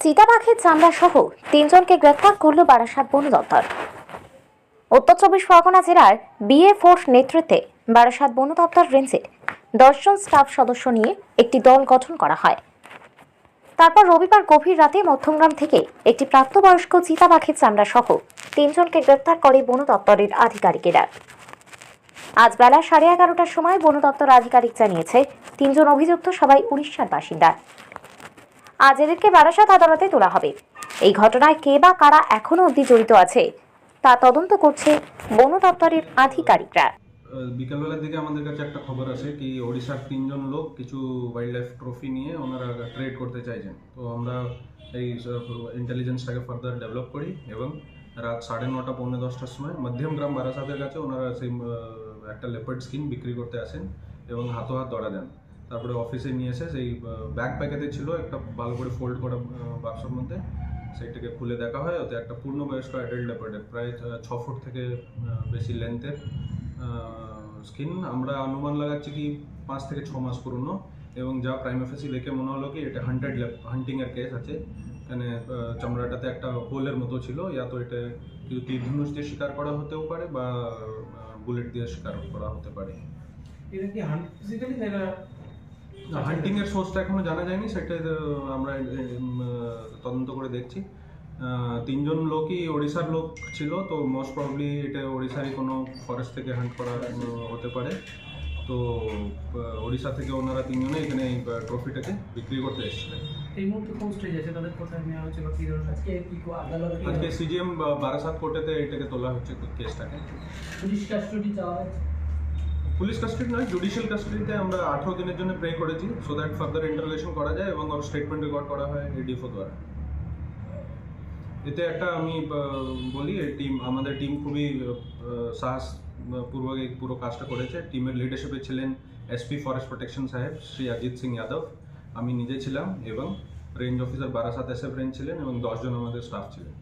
চিতাবাঘের চামড়া সহ তিনজনকে গ্রেফতার করল বারাসাত বন দপ্তর। উত্তর চব্বিশ পরগনা জেলার বিএ ফোর্স নেতৃত্বে বারাসাত বন দপ্তর রেঞ্জের দশজন স্টাফ সদস্য নিয়ে একটি দল গঠন করা হয়। তারপর রবিবার গভীর রাতে মধ্যমগ্রাম থেকে একটি প্রাপ্তবয়স্ক চিতাবাঘের চামড়া সহ তিনজনকে গ্রেফতার করে বন দপ্তরের আধিকারিকেরা। আজ বেলা সাড়ে এগারোটার সময় বন দপ্তর আধিকারিক জানিয়েছে, তিনজন অভিযুক্ত সবাই উড়িষ্যার বাসিন্দা। আজ এদেরকে বারাসাত আদালতে তোলা হবে। এই ঘটনায় কে বা কারা এখনও অবধি জড়িত আছে, তা তদন্ত করছে বন দপ্তরের আধিকারিকরা। বিকালবেলার দিকে আমাদের কাছে একটা খবর আছে কি ওড়িশার তিনজন লোক কিছু ওয়াইল্ড লাইফ ট্রফি নিয়ে ওনারা ট্রেড করতে চাইছেন। তো আমরা এই ইন্টেলিজেন্সটাকে ফার্দার ডেভেলপ করি এবং রাত সাড়ে নটা, পৌনে দশটার সময় মধ্যম গ্রাম বারাসাতের কাছে ওনারা সেই একটা লেপার্ড স্কিন বিক্রি করতে আসেন এবং হাতো হাত দড়া দেন। তারপরে অফিসে নিয়ে এসে সেই ব্যাগ প্যাকেটে ছিল একটা ভালো করে ফোল্ড করা বাক্সর মধ্যে। সেইটাকে খুলে দেখা হয়। ওতে একটা পূর্ণবয়স্ক অ্যাডাল্ট লেপার্ডের প্রায় ছ ফুট থেকে বেশি লেন্থের স্কিন আমরা অনুমান লাগাচ্ছি কি পাঁচ থেকে ছ মাস পুরনো। এবং যা প্রাইম অফিসি দেখে মনে হলো কি, এটা হান্টেড হান্টিংয়ের কেস আছে। এখানে চামড়াটাতে একটা হোলের মতো ছিল। ইয়া তো এটা কিছু তীর ধনুষ দিয়ে শিকার করা হতেও পারে বা বুলেট দিয়ে শিকার করা হতে পারে। এটা কি ফিজিক্যালি হান্টিং এর সোর্সটা এখনও জানা যায়নি সেটা আমরা তদন্ত করে দেখছি। তিনজন লোকই ওড়িশার লোক ছিল তো মোস্ট প্রবলি এটা ওড়িশারই কোনো ফরেস্ট থেকে হান্ট করা হতে পারে। তো ওড়িশা থেকে ওনারা তিনজনে এখানে এই ট্রফিটাকে বিক্রি করতে এসেছিলেন। এই মুহূর্তে কোন স্টেজ আছে? তাদের কোথায় নেওয়া হচ্ছে বা কি ধরনের আজকে কি আদালতে আজকে সিজিএম বারাসাত কোর্টেতে এটাকে তোলা হচ্ছে কেসটাকে। পুলিশ কাস্টডি চাওয়া হয়েছে? পুলিশ কাস্টাডি নয় জুডিশিয়াল কাস্টাডিতে আমরা আঠারো দিনের জন্য প্রে করেছি সো দ্যাট ফার্দার ইন্টারোগেশন করা যায় এবং ওর স্টেটমেন্ট রেকর্ড করা হয় এডিএফও দ্বারা। এতে একটা আমি বলি টিম আমাদের টিম খুবই সাহস পূর্বক এই পুরো কাজটা করেছে। টিমের লিডারশিপে ছিলেন এসপি ফরেস্ট প্রোটেকশন সাহেব, শ্রী অজিত সিং যাদব। আমি নিজে ছিলাম এবং range officer Barasat SF range ছিলেন এবং দশজন আমাদের স্টাফ ছিলেন।